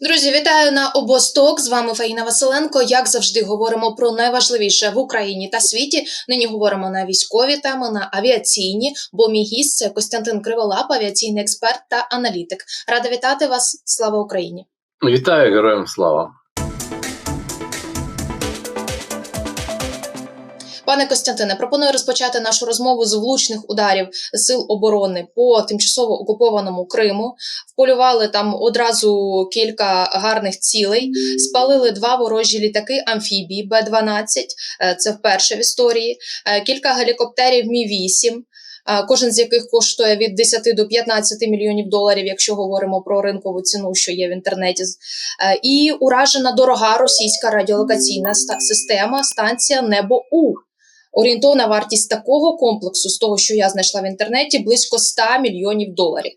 Друзі, вітаю на обосток. З вами Фаїна Василенко. Як завжди, говоримо про найважливіше в Україні та світі. Нині говоримо на військові теми, на авіаційні. Бо мій гість це Костянтин Криволап, авіаційний експерт та аналітик. Рада вітати вас. Слава Україні! Вітаю героям слава. Пане Костянтине, пропоную розпочати нашу розмову з влучних ударів сил оборони по тимчасово окупованому Криму. Вполювали там одразу кілька гарних цілей, спалили два ворожі літаки амфібії Б-12, е, це вперше в історії, е, кілька гелікоптерів Мі 8 е, Кожен з яких коштує від 10 до 15 мільйонів доларів, якщо говоримо про ринкову ціну, що є в інтернеті, і уражена дорога російська радіолокаційна система станція Небо У. Орієнтовна вартість такого комплексу, з того, що я знайшла в інтернеті, близько 100 мільйонів доларів.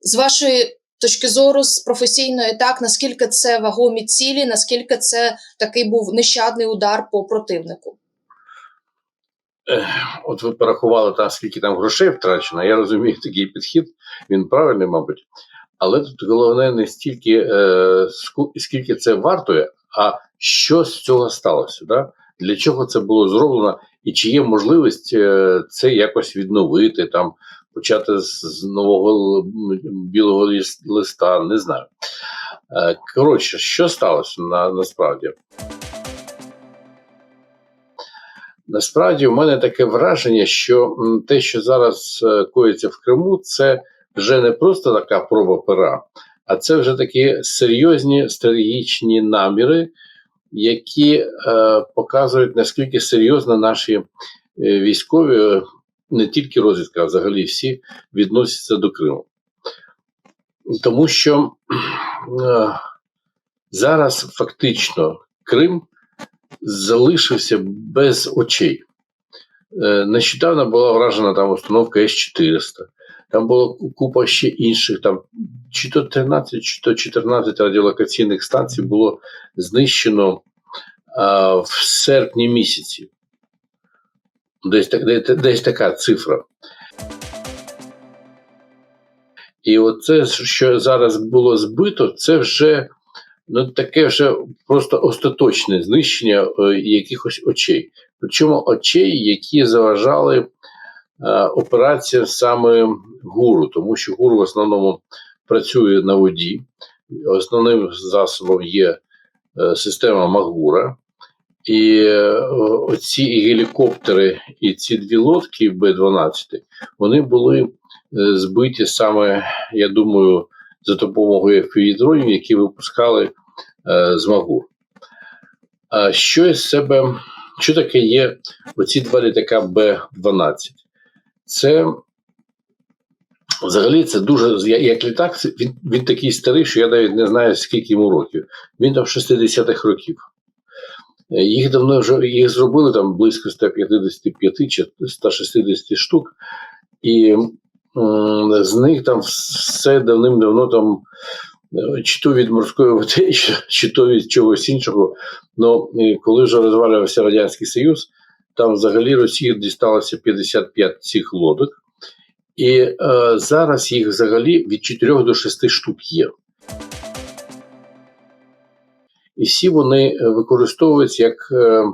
З вашої точки зору, з професійної, так наскільки це вагомі цілі, наскільки це такий був нещадний удар по противнику? От ви порахували там, скільки там грошей втрачено. Я розумію такий підхід, він правильний, мабуть. Але тут головне не стільки е, скільки це вартує, а що з цього сталося. Да? Для чого це було зроблено, і чи є можливість е, це якось відновити, там, почати з, нового білого листа, не знаю. Е, коротше, що сталося на, насправді? Насправді, у мене таке враження, що те, що зараз е, коїться в Криму, це вже не просто така проба пера, а це вже такі серйозні стратегічні наміри, які е, показують, наскільки серйозно наші е, військові, е, не тільки розвідка, а взагалі всі відносяться до Криму. Тому що е, зараз фактично Крим залишився без очей. Е, Нещодавно була вражена там установка С-400. Там була купа ще інших, там чи то 13, чи то 14 радіолокаційних станцій було знищено а, в серпні місяці. Десь, так- де- десь така цифра. І оце, що зараз було збито, це вже ну, таке вже просто остаточне знищення е, якихось очей. Причому очей, які заважали е, операціям саме гуру, тому що гуру в основному працює на воді. Основним засобом є е, система Магура. І е, оці гелікоптери, і ці дві лодки Б-12, вони були збиті саме, я думаю, за допомогою FPV-дронів, які випускали з Магур. А що із себе, що таке є оці два літака Б-12? Це взагалі це дуже як літак, він, він такий старий, що я навіть не знаю, скільки йому років. Він там 60-х років. Е, Їх давно вже їх зробили там близько 155 чи 160 штук, і з них там все давним-давно там. е, Чи то від морської води, чи то від чогось іншого. Ну, коли вже розвалювався Радянський Союз, там взагалі Росії дісталося 55 цих лодок, і е, зараз їх взагалі від 4 до 6 штук є. І всі вони е, використовуються як е,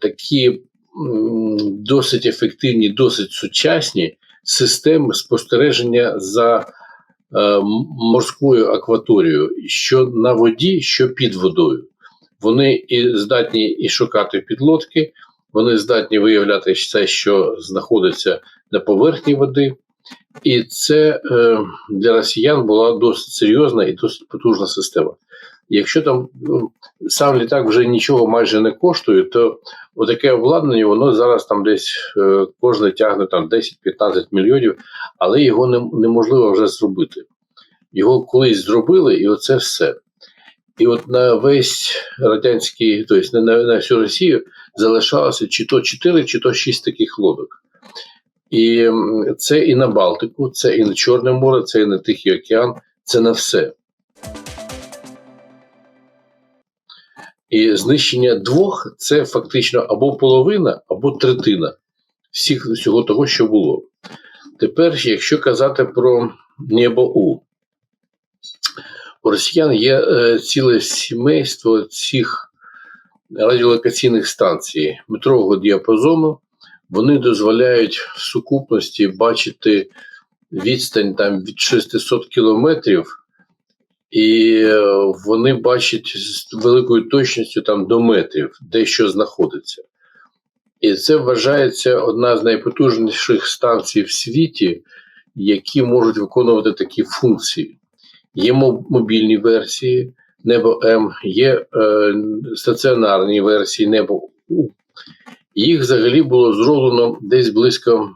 такі м, досить ефективні, досить сучасні системи спостереження за е, морською акваторією, що на воді, що під водою. Вони і здатні і шукати підлодки, вони здатні виявляти все, що знаходиться на поверхні води. І це е, для росіян була досить серйозна і досить потужна система. Якщо там ну, сам літак вже нічого майже не коштує, то отаке обладнання, воно зараз там десь е, кожне тягне там 10-15 мільйонів, але його не, неможливо вже зробити. Його колись зробили, і оце все. І от на весь радянський, тобто на, на всю Росію залишалося чи то 4, чи то 6 таких лодок. І це і на Балтику, це і на Чорне море, це і на Тихий океан, це на все. І знищення двох це фактично або половина, або третина всіх, всього того, що було. Тепер, якщо казати про небо У, У росіян є е, ціле сімейство цих радіолокаційних станцій метрового діапазону. Вони дозволяють в сукупності бачити відстань там від 600 кілометрів, і е, вони бачать з великою точністю там до метрів, де що знаходиться. І це вважається одна з найпотужніших станцій в світі, які можуть виконувати такі функції. Є мобільні версії Небо М, є е, стаціонарні версії Небо У. Їх взагалі було зроблено десь близько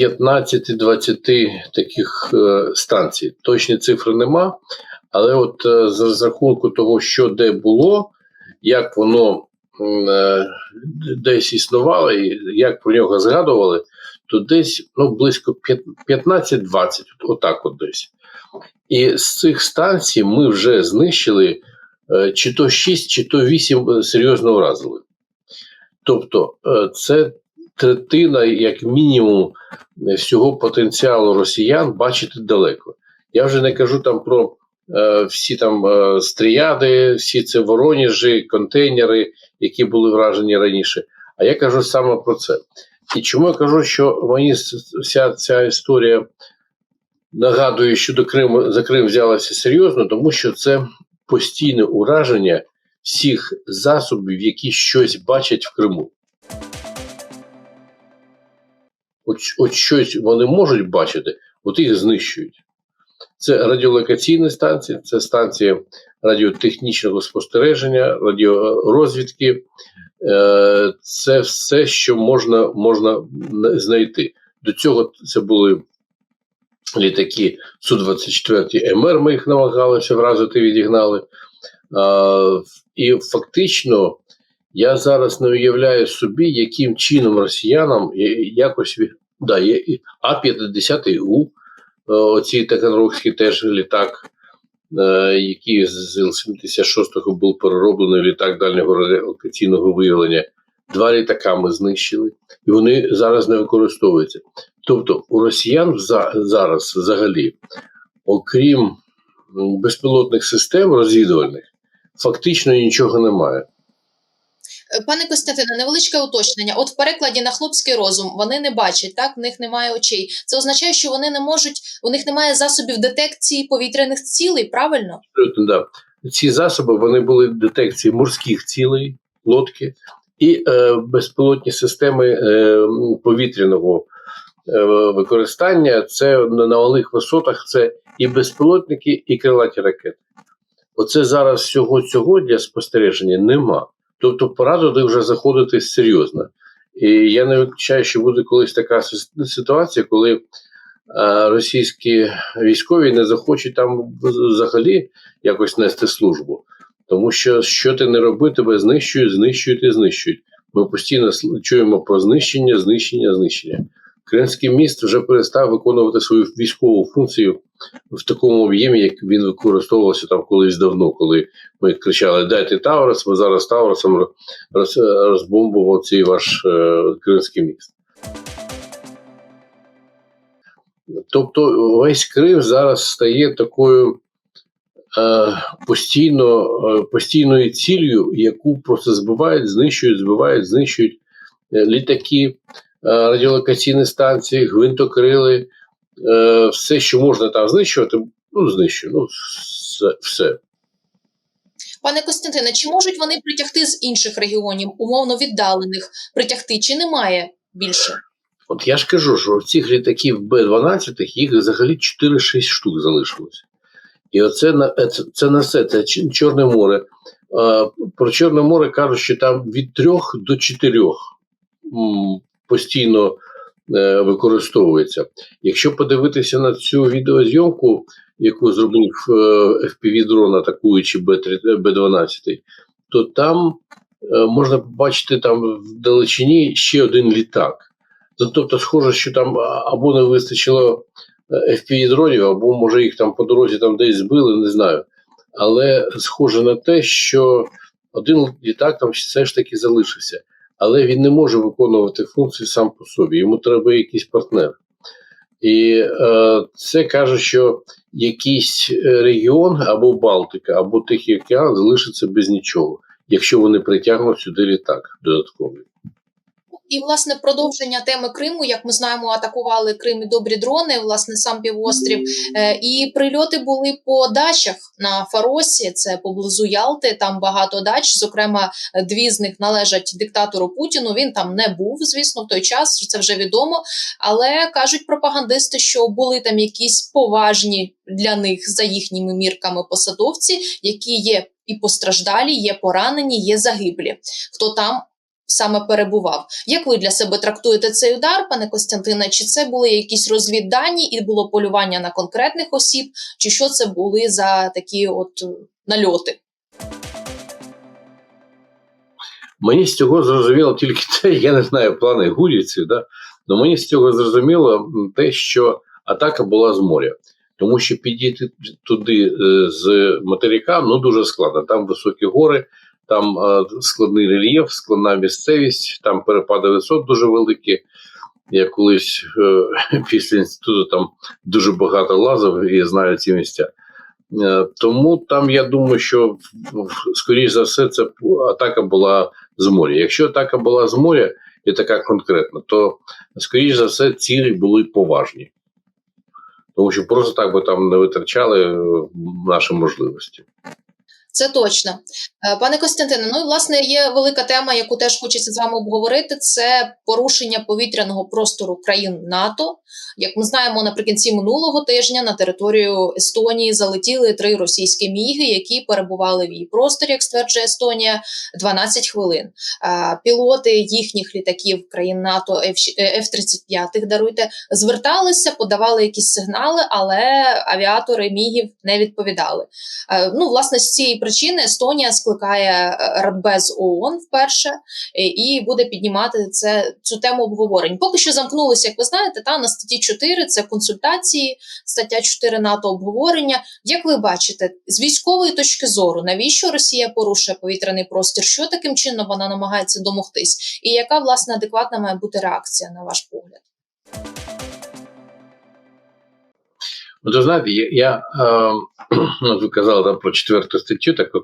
15-20 таких е, станцій. Точні цифри нема, але от е, з розрахунку того, що де було, як воно е, десь існувало, і як про нього згадували, то десь ну, близько 15-20, отак от десь. І з цих станцій ми вже знищили е, чи то 6, чи то 8 серйозно вразили. Тобто, е, це третина, як мінімум, всього потенціалу росіян бачити далеко. Я вже не кажу там про е, всі там е, стріяди, всі це вороніжі, контейнери, які були вражені раніше. А я кажу саме про це. І чому я кажу, що мені вся ця історія нагадує, що до Криму за Крим взялася серйозно, тому що це постійне ураження всіх засобів, які щось бачать в Криму. От, от щось вони можуть бачити, от їх знищують. Це радіолокаційні станції, це станції радіотехнічного спостереження, радіорозвідки. Е, Це все, що можна, можна знайти. До цього це були літаки Су-24 МР, ми їх намагалися вразити, відігнали. А, і фактично я зараз не уявляю собі, яким чином росіянам якось да, є А-50У, е, оці Таганрогський теж літак, е, який з Іл-76 був перероблений літак дальнього радіолокаційного виявлення. Два літака ми знищили, і вони зараз не використовуються. Тобто у росіян за- зараз взагалі, окрім безпілотних систем розвідувальних, фактично нічого немає. Пане Костянтине, невеличке уточнення. От в перекладі на хлопський розум вони не бачать, так в них немає очей. Це означає, що вони не можуть, у них немає засобів детекції повітряних цілей, правильно? Абсолютно, да. Ці засоби вони були детекції морських цілей, лодки і е, безпілотні системи е, повітряного використання. Це на на малих висотах це і безпілотники, і крилаті ракети. Оце зараз всього цього для спостереження нема. Тобто пора туди вже заходити серйозно. І я не виключаю, що буде колись така ситуація, коли е, російські військові не захочуть там взагалі якось нести службу. Тому що що ти не роби, тебе знищують, знищують і знищують. Ми постійно чуємо про знищення, знищення, знищення. Кримський міст вже перестав виконувати свою військову функцію в такому об'ємі, як він використовувався там колись давно, коли ми кричали: Дайте Таурус, ми зараз Таурусом роз, роз- розбомбував цей ваш е, Кримський міст. Тобто весь Крим зараз стає такою е, постійно, е, постійною ціллю, яку просто збивають, знищують, збивають, знищують е, літаки, радіолокаційні станції, гвинтокрили, е, все, що можна там знищувати, ну, знищують. Ну, все. все. Пане Костянтине, чи можуть вони притягти з інших регіонів, умовно віддалених, притягти, чи немає більше? От я ж кажу, що цих літаків Б-12 їх взагалі 4-6 штук залишилось. І оце на е, це, це на все, це Чорне море. Про Чорне море кажуть, що там від 3 до 4 м, постійно е, використовується. Якщо подивитися на цю відеозйомку, яку зробив е, FPV-дрон, атакуючи Б-3 Б-12, то там е, можна побачити там далечині ще один літак. Ну, Тобто, схоже, що там або не вистачило е, FPV-дронів, або може їх там по дорозі там десь збили, не знаю. Але схоже на те, що один літак там все ж таки залишився, але він не може виконувати функції сам по собі. Йому треба якийсь партнер. І е, це каже, що якийсь е, регіон або Балтика, або Тихий океан залишиться без нічого, якщо вони притягнуть сюди літак додатковий. І власне продовження теми Криму, як ми знаємо, атакували Крим і добрі дрони, власне, сам півострів. Е, І прильоти були по дачах на Фаросі, це поблизу Ялти. Там багато дач. Зокрема, дві з них належать диктатору Путіну. Він там не був, звісно, в той час. Це вже відомо. Але кажуть пропагандисти, що були там якісь поважні для них за їхніми мірками посадовці, які є і постраждалі, є поранені, є загиблі. Хто там саме перебував. Як ви для себе трактуєте цей удар, пане Костянтине? Чи це були якісь розвіддані і було полювання на конкретних осіб, чи що це були за такі от е, нальоти? Мені з цього зрозуміло тільки те, я не знаю плани гурівців, да? але мені з цього зрозуміло те, що атака була з моря. Тому що підійти туди е, з материка ну дуже складно. Там високі гори, там е, складний рельєф, складна місцевість, там перепади висот дуже великі. Я колись е, після інституту там дуже багато лазив і знаю ці місця. Е, Тому там я думаю, що скоріш за все це атака була з моря. Якщо атака була з моря і така конкретна, то скоріш за все цілі були поважні. Тому що просто так би там не витрачали наші можливості. Це точно. Е, Пане Костянтине, ну і власне є велика тема, яку теж хочеться з вами обговорити. Це порушення повітряного простору країн НАТО. Як ми знаємо, наприкінці минулого тижня на територію Естонії залетіли три російські міги, які перебували в її просторі, як стверджує Естонія, 12 хвилин. Е, Пілоти їхніх літаків країн НАТО е, F-35, даруйте, зверталися, подавали якісь сигнали, але авіатори мігів не відповідали. Ну, власне, з цієї причини Естонія скликає е, Радбез ООН вперше е, і буде піднімати це цю тему обговорень. Поки що замкнулися, як ви знаєте, та на статті 4 це консультації, стаття 4 НАТО обговорення. Як ви бачите, з військової точки зору, навіщо Росія порушує повітряний простір? Що таким чином вона намагається домогтись? І яка власне адекватна має бути реакція на ваш погляд? Ну, то знаєте, я, я е, ну, ви казали там про четверту статтю, так от,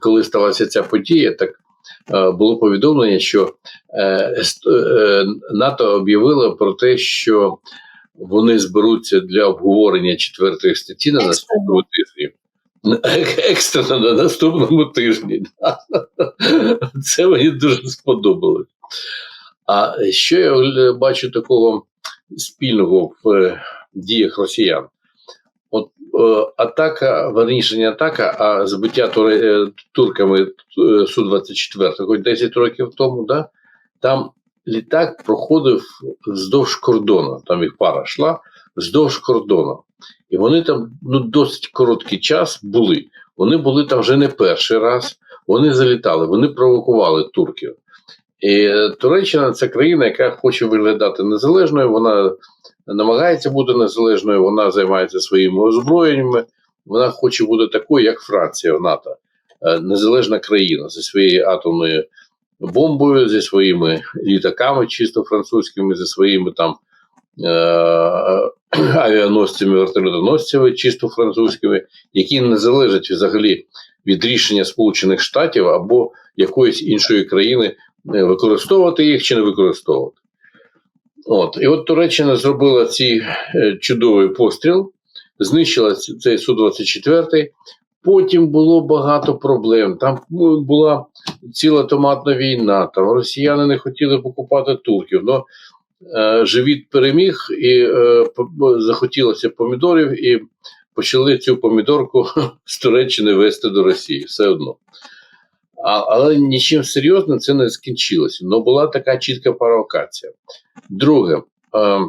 коли сталася ця подія, так е, було повідомлення, що е, е, НАТО об'явило про те, що вони зберуться для обговорення четвертої статті на наступному тижні. Екстрено на наступному тижні. Це мені дуже сподобалось. А що я е, бачу такого спільного в е, діях росіян? Е, атака, верніше не атака, а збиття е, турками е, Су-24, хоч 10 років тому, да, там літак проходив вздовж кордону, там їх пара йшла вздовж кордону. І вони там ну, досить короткий час були. Вони були там вже не перший раз, вони залітали, вони провокували турків. І Туреччина це країна, яка хоче виглядати незалежною, вона намагається бути незалежною, вона займається своїми озброєннями, вона хоче бути такою, як Франція в НАТО, Е, незалежна країна зі своєю атомною бомбою, зі своїми літаками, чисто французькими, зі своїми там е- авіаносцями, вертольотоносцями, чисто французькими, які не залежать взагалі від рішення Сполучених Штатів або якоїсь іншої країни використовувати їх чи не використовувати. От. І от Туреччина зробила цей чудовий постріл, знищила цей Су-24. Потім було багато проблем. Там була ціла томатна війна, там росіяни не хотіли покупати турків. Но е, живіт переміг і е, захотілося помідорів, і почали цю помідорку з Туреччини вести до Росії все одно. Але нічим серйозним це не скінчилося. Ну була така чітка провокація. Друге, е,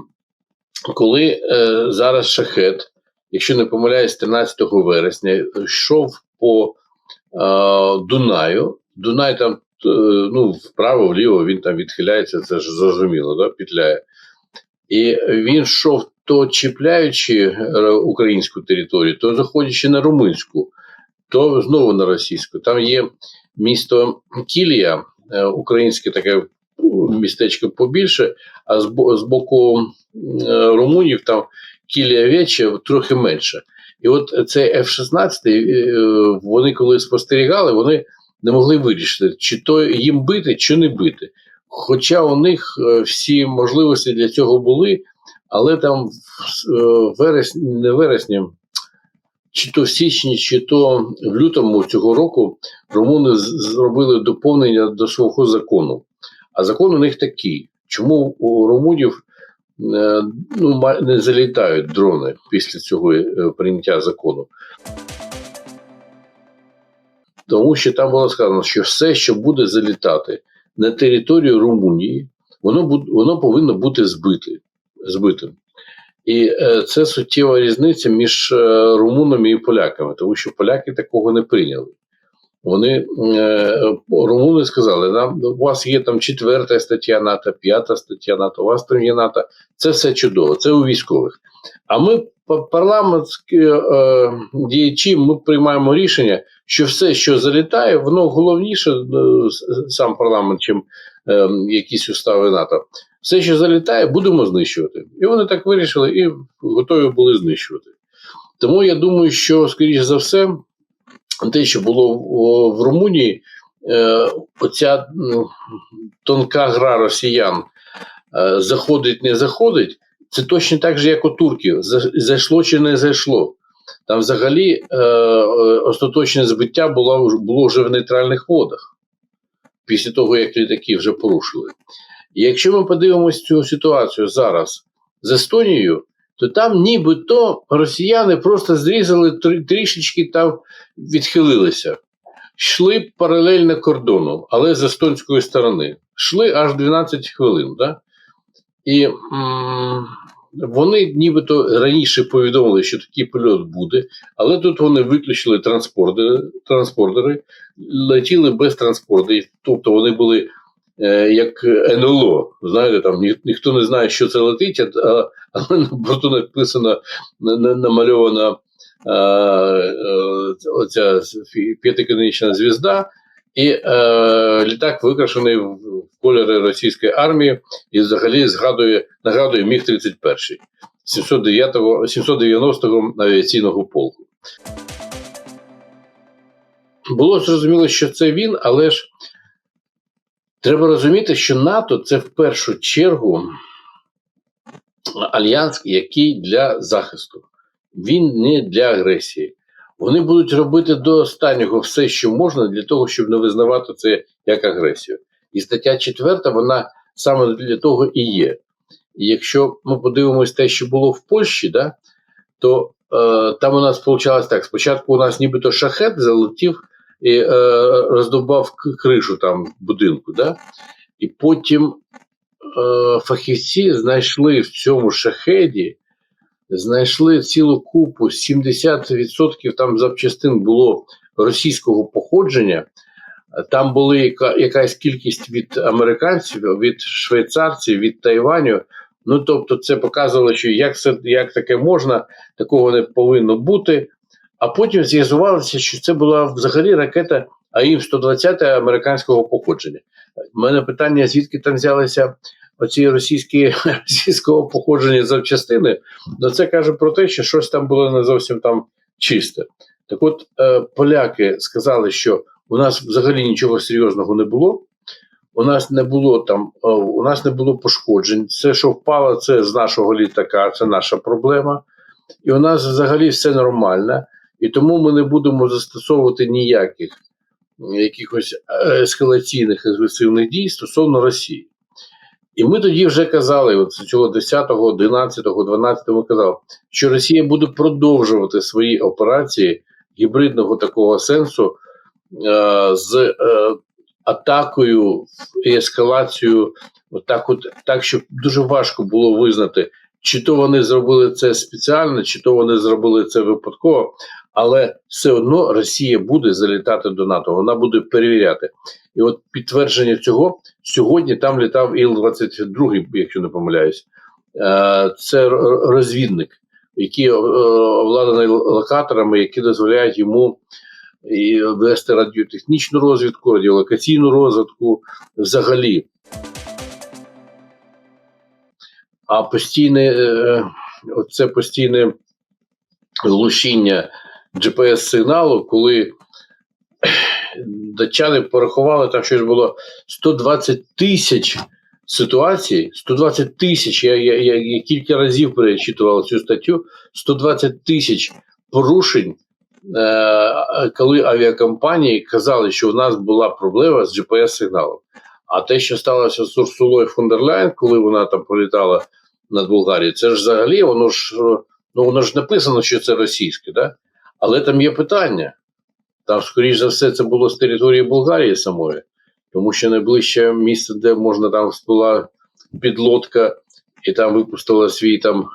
коли е, зараз шахет, якщо не помиляюсь, 13 вересня йшов по е, Дунаю, Дунай там ну, вправо, вліво він там відхиляється, це ж зрозуміло, да, петляє. І він йшов то чіпляючи українську територію, то заходячи на румунську, то знову на російську. Там є місто Кілія, е, українське таке містечко побільше, а з, бо- з боку е, румунів там кілія вече трохи менше. І от цей F-16, е, вони коли спостерігали, вони не могли вирішити, чи то їм бити, чи не бити. Хоча у них всі можливості для цього були, але там в вересні, не вересні, чи то в січні, чи то в лютому цього року румуни зробили доповнення до свого закону. А закон у них такий: чому у румунів е, ну, не залітають дрони після цього е, прийняття закону? Тому що там було сказано, що все, що буде залітати на територію Румунії, воно, воно повинно бути збите, збитим. І е, це суттєва різниця між е, румунами і поляками, тому що поляки такого не прийняли. Вони е, румуни сказали, нам у вас є там четверта стаття НАТО, п'ята стаття НАТО, у вас там є НАТО. Це все чудово, це у військових. А ми, парламентські е, діячі, ми приймаємо рішення, що все, що залітає, воно головніше сам парламент, чим е, якісь устави НАТО. Все, що залітає, будемо знищувати. І вони так вирішили і готові були знищувати. Тому я думаю, що, скоріш за все, те, що було в, Румунії, е, оця тонка гра росіян е, заходить, не заходить, це точно так же, як у турків. Зайшло чи не зайшло. Там взагалі е, остаточне збиття було вже в нейтральних водах після того, як літаки вже порушили. І якщо ми подивимося цю ситуацію зараз з Естонією, то там нібито росіяни просто зрізали трішечки там відхилилися, йшли паралельно кордону, але з естонської сторони. Йшли аж 12 хвилин. Да? І м- вони нібито раніше повідомили, що такий польот буде, але тут вони виключили транспордери, транспордери летіли без транспортерів, тобто вони були як НЛО. Знаєте, там ні, ніхто не знає, що це летить, а, але на борту написано, на- на- намальована е, е, оця п'ятиконечна звізда, і е, літак викрашений в кольори російської армії і взагалі згадує, нагадує Міг 31 709-го 790-го авіаційного полку. Було зрозуміло, що це він, але ж треба розуміти, що НАТО це в першу чергу альянс, який для захисту. Він не для агресії. Вони будуть робити до останнього все, що можна, для того, щоб не визнавати це як агресію. І стаття 4, вона саме для того і є. І якщо ми подивимось те, що було в Польщі, да, то е, там у нас вийшло так: спочатку у нас нібито шахет залетів і е, роздовбав к- кришу там будинку, да? і потім е, фахівці знайшли в цьому шахеді, знайшли цілу купу, 70% там запчастин було російського походження. Там була яка, якась кількість від американців, від швейцарців, від Тайваню. Ну тобто, це показувало, що як це як таке можна, такого не повинно бути. А потім з'ясувалося, що це була взагалі ракета АІМ-120 американського походження. У мене питання: звідки там взялися оці російські російського походження запчастини? Ну це каже про те, що щось там було не зовсім там чисте. Так от е, поляки сказали, що у нас взагалі нічого серйозного не було. У нас не було там, е, у нас не було пошкоджень. Це, що впало, це з нашого літака, це наша проблема. І у нас взагалі все нормально. І тому ми не будемо застосовувати ніяких якихось е, ескалаційних агресивних дій стосовно Росії. І ми тоді вже казали, от цього 10, 11, 12 ми казали, що Росія буде продовжувати свої операції гібридного такого сенсу е, з е, атакою і ескалацією, отак, от, так, щоб дуже важко було визнати, чи то вони зробили це спеціально, чи то вони зробили це випадково. Але все одно Росія буде залітати до НАТО, вона буде перевіряти. І от підтвердження цього сьогодні там літав Іл-22, якщо не помиляюсь. Е, Це розвідник, який е, обладнаний локаторами, які дозволяють йому і вести радіотехнічну розвідку, радіолокаційну розвідку взагалі. А постійне, е, оце постійне глушіння GPS-сигналу, коли датчани порахували, там щось було 120 тисяч ситуацій, 120 тисяч, я, я, я, я кілька разів перечитував цю статтю, 120 тисяч порушень, е, коли авіакомпанії казали, що в нас була проблема з GPS-сигналом. А те, що сталося з Урсулою фон дер коли вона там політала над Болгарією, це ж взагалі воно ж ну воно ж написано, що це російське, да? Але там є питання. Там, скоріш за все, це було з території Болгарії самої, тому що найближче місце, де можна там всплила підлодка, і там випустила свій там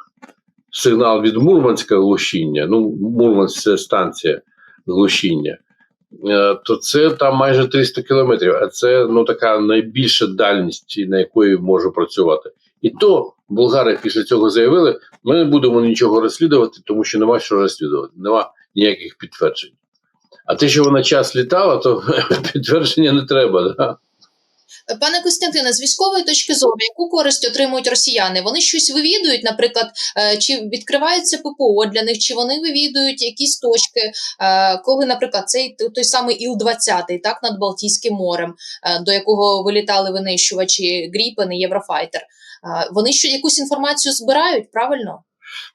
сигнал від Мурманська глушіння. Ну, Мурманськ це станція глушіння. Е, То це там майже 300 кілометрів, а це ну така найбільша дальність, на якої може працювати. І то болгари після цього заявили: ми не будемо нічого розслідувати, тому що нема що розслідувати, нема ніяких підтверджень. А те, що вона час літала, то підтвердження не треба. Да? Пане Костянтине, з військової точки зору, яку користь отримують росіяни? Вони щось вивідують, наприклад, е, чи відкривається ППО для них, чи вони вивідують якісь точки, е, коли, наприклад, цей той самий Іл-20, так над Балтійським морем, е, до якого вилітали винищувачі Гріпен і Єврофайтер. Вони що якусь інформацію збирають, правильно?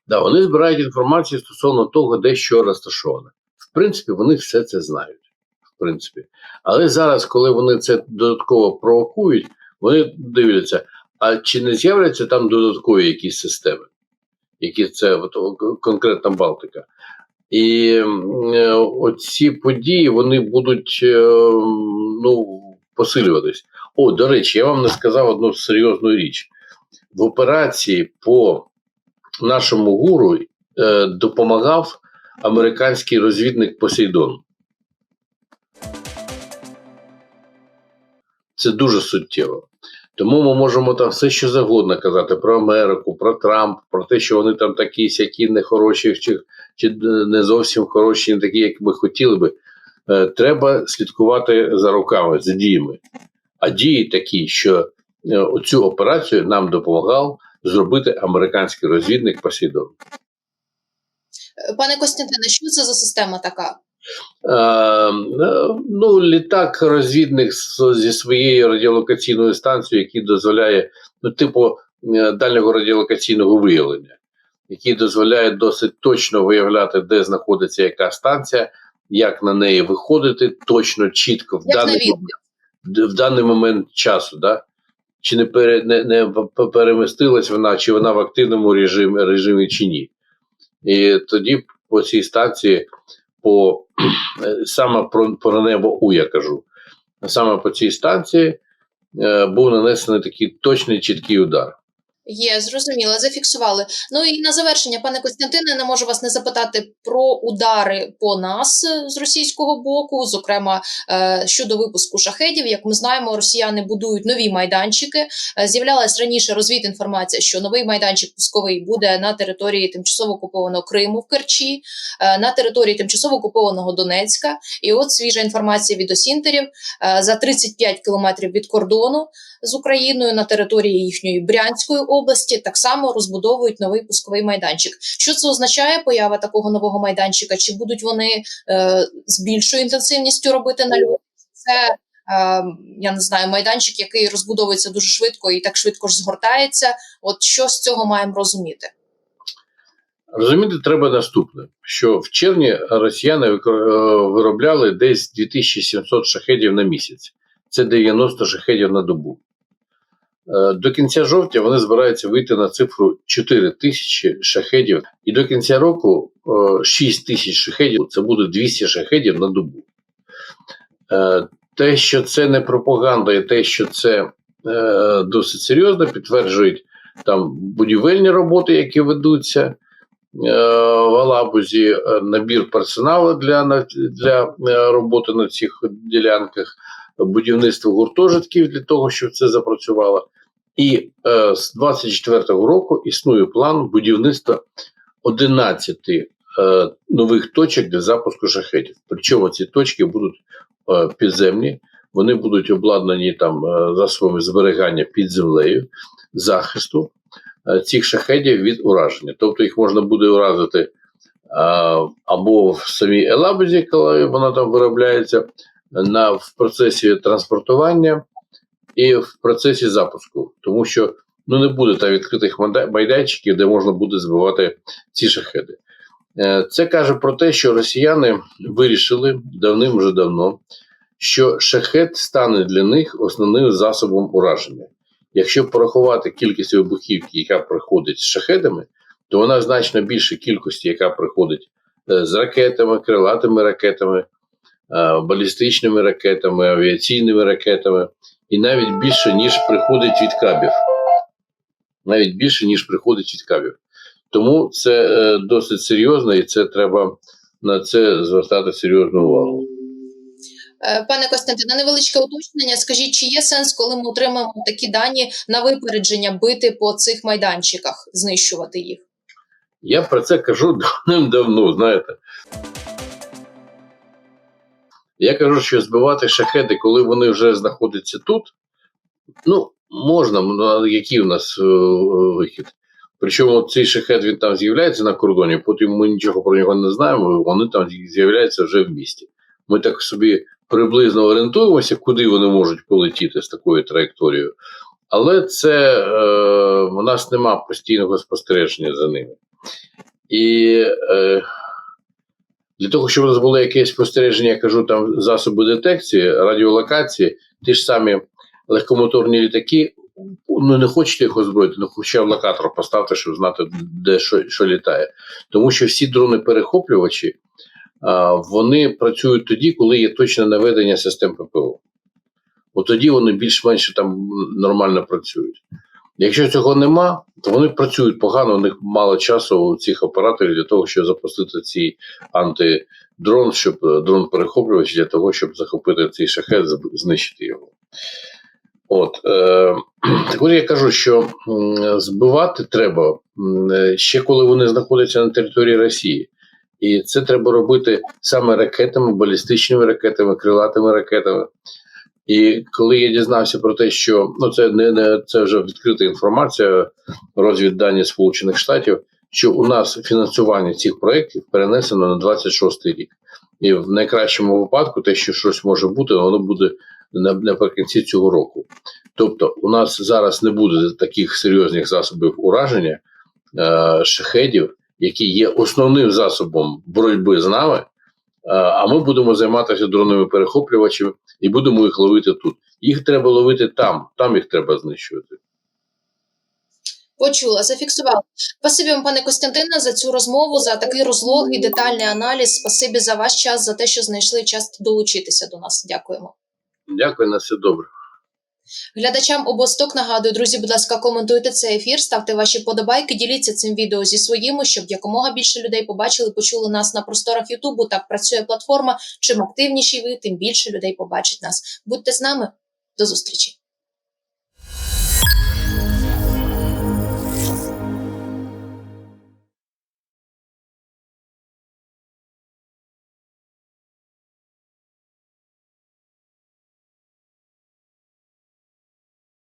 Да, вони збирають інформацію стосовно того, де що розташоване. В принципі, вони все це знають. В принципі. Але зараз, коли вони це додатково провокують, вони дивляться, а чи не з'являться там додаткові якісь системи, які це от, о, конкретна Балтика. І е, оці події вони будуть е, ну, посилюватись. О, до речі, я вам не сказав одну серйозну річ. В операції по нашому гуру е, допомагав американський розвідник Посейдон. Це дуже суттєво. Тому ми можемо там все, що завгодно казати про Америку, про Трамп, про те, що вони там такі сякі нехороші, чи, чи не зовсім хороші, не такі, як ми хотіли би. Е, треба слідкувати за руками, за діями. А дії такі, що е, оцю операцію нам допомагав зробити американський розвідник Посейдон. Е, Пане Костянтине, що це за система така? Е, е, ну, літак розвідник зі своєю радіолокаційною станцією, який дозволяє, ну, типу е, дальнього радіолокаційного виявлення, який дозволяє досить точно виявляти, де знаходиться яка станція, як на неї виходити, точно, чітко в Як даний момент, в даний момент часу, да? Чи не, пере, не, не перемістилась вона, чи вона в активному режимі, режимі чи ні. І тоді по цій станції, по саме про, про небо У, я кажу, саме по цій станції е, був нанесений такий точний чіткий удар. Є, зрозуміло, зафіксували. Ну і на завершення, пане Костянтине, не можу вас не запитати про удари по нас е, з російського боку, зокрема е, щодо випуску шахедів. Як ми знаємо, росіяни будують нові майданчики. Е, З'являлась раніше розвідінформація, що новий майданчик пусковий буде на території тимчасово окупованого Криму в Керчі, на території тимчасово окупованого Донецька. І от свіжа інформація від осінтерів за 35 кілометрів від кордону з Україною на території їхньої Брянської області так само розбудовують новий пусковий майданчик. Що це означає поява такого нового майданчика? Чи будуть вони е, з більшою інтенсивністю робити на нальот? Це е, я не знаю, майданчик, який розбудовується дуже швидко і так швидко ж згортається. От що з цього маємо розуміти? Розуміти треба наступне: що в червні росіяни е, виробляли десь 2700 шахедів на місяць. Це 90 шахедів на добу. Е, До кінця жовтня вони збираються вийти на цифру 4 тисячі шахедів, і до кінця року е, 6 тисяч шахедів це буде 200 шахедів на добу. Е, Те, що це не пропаганда, і те, що це е, досить серйозно, підтверджують там будівельні роботи, які ведуться е, в Алабузі, е, набір персоналу для, для е, роботи на цих ділянках, будівництво гуртожитків для того, щоб це запрацювало. І е, з 24-го року існує план будівництва 11 е, нових точок для запуску шахетів. Причому ці точки будуть е, підземні, вони будуть обладнані там е, засобами зберігання під землею, захисту. е, цих шахедів від ураження. Тобто їх можна буде уразити е, або в самій Елабузі, коли вона там виробляється, на, в процесі транспортування і в процесі запуску, тому що ну, не буде там відкритих майданчиків, де можна буде збивати ці шахеди. Е, Це каже про те, що росіяни вирішили давним вже давно, що шахет стане для них основним засобом ураження. Якщо порахувати кількість вибухівки, яка приходить з шахедами, то вона значно більше кількості, яка приходить е, з ракетами, крилатими ракетами, балістичними ракетами, авіаційними ракетами, і навіть більше, ніж приходить від кабів. Навіть більше, ніж приходить від кабів. Тому це е, досить серйозно, і це треба на це звертати серйозну увагу. Е, Пане Костянтине, невеличке уточнення. Скажіть, чи є сенс, коли ми отримаємо такі дані на випередження бити по цих майданчиках, знищувати їх? Я про це кажу давним-давно, знаєте. Я кажу, що збивати шахеди, коли вони вже знаходяться тут, ну, можна, ну, який у нас е, вихід. Причому цей шахет він там з'являється на кордоні, потім ми нічого про нього не знаємо, вони там з'являються вже в місті. Ми так собі приблизно орієнтуємося, куди вони можуть полетіти з такою траєкторією. Але це е, у нас нема постійного спостереження за ними. І е, для того, щоб у нас було якесь спостереження, я кажу, там засоби детекції, радіолокації, ті ж самі легкомоторні літаки, ну не хочете їх озброїти, ну хоча б локатор поставте, щоб знати, де що, що літає. Тому що всі дрони-перехоплювачі, вони працюють тоді, коли є точне наведення систем ППО. От тоді вони більш-менш там нормально працюють. Якщо цього нема, то вони працюють погано, у них мало часу у цих операторів для того, щоб запустити цей антидрон, щоб е, дрон перехоплювач для того, щоб захопити цей шахет, знищити його. От, е, так от я кажу, що збивати треба е, ще коли вони знаходяться на території Росії. І це треба робити саме ракетами, балістичними ракетами, крилатими ракетами. І коли я дізнався про те, що ну це не, не це вже відкрита інформація, розвіддані Сполучених Штатів, що у нас фінансування цих проєктів перенесено на 26 рік. І в найкращому випадку, те, що щось може бути, воно буде наприкінці цього року. Тобто, у нас зараз не буде таких серйозних засобів ураження е, шахедів, які є основним засобом боротьби з нами. Е, А ми будемо займатися дронними перехоплювачами і будемо їх ловити тут. Їх треба ловити там, там їх треба знищувати. Почула, зафіксувала. Спасибі вам, пане Костянтине, за цю розмову, за такий розлогий детальний аналіз. Спасибі за ваш час, за те, що знайшли час долучитися до нас. Дякуємо. Дякую на все добре. Глядачам обосток нагадую, друзі, будь ласка, коментуйте цей ефір, ставте ваші подобайки, діліться цим відео зі своїми, щоб якомога більше людей побачили, почули нас на просторах Ютубу. Так працює платформа. Чим активніші ви, тим більше людей побачить нас. Будьте з нами. До зустрічі.